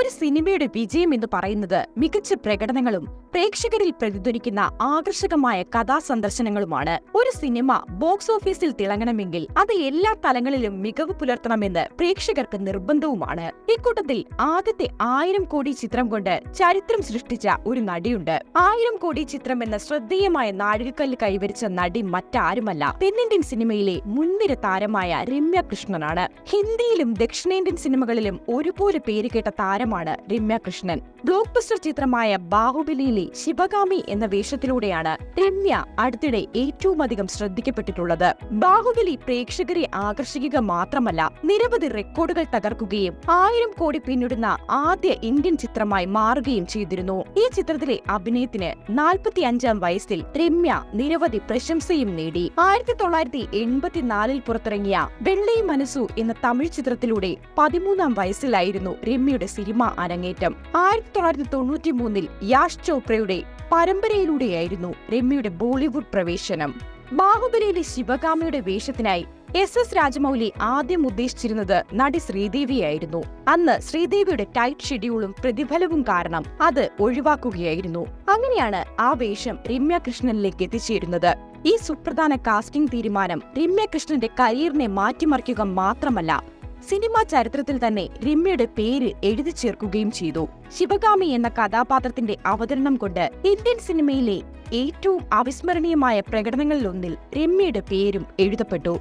ഒരു സിനിമയുടെ വിജയം എന്ന് പറയുന്നത് മികച്ച പ്രകടനങ്ങളും പ്രേക്ഷകരിൽ പ്രതിധ്വനിക്കുന്ന ആകർഷകമായ കഥാസന്ദർശനങ്ങളുമാണ്. ഒരു സിനിമ ബോക്സ് ഓഫീസിൽ തിളങ്ങണമെങ്കിൽ അത് എല്ലാ തലങ്ങളിലും മികവ് പുലർത്തണമെന്ന് പ്രേക്ഷകർക്ക് നിർബന്ധവുമാണ്. ഇക്കൂട്ടത്തിൽ ആദ്യത്തെ ആയിരം കോടി ചിത്രം കൊണ്ട് ചരിത്രം സൃഷ്ടിച്ച ഒരു നടിയുണ്ട്. ആയിരം കോടി ചിത്രം എന്ന ശ്രദ്ധേയമായ നാഴികക്കല്ല് കൈവരിച്ച നടി മറ്റാരുമല്ല. തെന്നിന്ത്യൻ സിനിമയിലെ മുൻനിര താരമായ രമ്യ കൃഷ്ണനാണ്. ഹിന്ദിയിലും ദക്ഷിണേന്ത്യൻ സിനിമകളിലും ഒരുപോലെ പേര് കേട്ട താരമാണ് രമ്യ കൃഷ്ണൻ. ബ്ലോക്ക് ബസ്റ്റർ ചിത്രമായ ബാഹുബലിയിലെ ശിവഗാമി എന്ന വേഷത്തിലൂടെയാണ് രമ്യ അടുത്തിടെ ഏറ്റവും അധികം ശ്രദ്ധിക്കപ്പെട്ടിട്ടുള്ളത്. ബാഹുബലി പ്രേക്ഷകരെ ആകർഷിക്കുക മാത്രമല്ല നിരവധി റെക്കോർഡുകൾ തകർക്കുകയും ആയിരം കോടി പിന്നിടുന്ന ആദ്യ ഇന്ത്യൻ ചിത്രമായി മാറുകയും ചെയ്തിരുന്നു. ഈ ചിത്രത്തിലെ അഭിനയത്തിന് നാൽപ്പത്തി അഞ്ചാം വയസ്സിൽ രമ്യ നിരവധി പ്രശംസയും നേടി. ആയിരത്തി തൊള്ളായിരത്തി എൺപത്തിനാലിൽ പുറത്തിറങ്ങിയ വെള്ളയും മനസ്സു എന്ന തമിഴ് ചിത്രത്തിലൂടെ പതിമൂന്നാം വയസ്സിലായിരുന്നു രമ്യയുടെ സിനിമ അരങ്ങേറ്റം. ആയിരത്തി തൊള്ളായിരത്തി തൊണ്ണൂറ്റി മൂന്നിൽ യാഷ് ചോപ്രയുടെ പരമ്പരയിലൂടെയായിരുന്നു രമ്യയുടെ ബോളിവുഡ് പ്രവേശനം. ബാഹുബലിയിലെ ശിവകാമിയുടെ വേഷത്തിനായി എസ് എസ് രാജമൗലി ആദ്യം ഉദ്ദേശിച്ചിരുന്നത് നടി ശ്രീദേവിയായിരുന്നു. അന്ന് ശ്രീദേവിയുടെ ടൈറ്റ് ഷെഡ്യൂളും പ്രതിഫലവും കാരണം അത് ഒഴിവാക്കുകയായിരുന്നു. അങ്ങനെയാണ് ആ വേഷം രമ്യ കൃഷ്ണനിലേക്ക് എത്തിച്ചേരുന്നത്. ഈ സുപ്രധാന കാസ്റ്റിംഗ് തീരുമാനം രമ്യ കൃഷ്ണന്റെ കരിയറിനെ മാറ്റിമറിക്കുക മാത്രമല്ല സിനിമാ ചരിത്രത്തിൽ തന്നെ രമ്യയുടെ പേര് എഴുതി ചേർക്കുകയും ചെയ്തു. ശിവകാമി എന്ന കഥാപാത്രത്തിന്റെ അവതരണം കൊണ്ട് ഇന്ത്യൻ സിനിമയിലെ ഏറ്റവും അവിസ്മരണീയമായ പ്രകടനങ്ങളിലൊന്നിൽ രമ്യയുടെ പേരും എഴുതപ്പെട്ടു.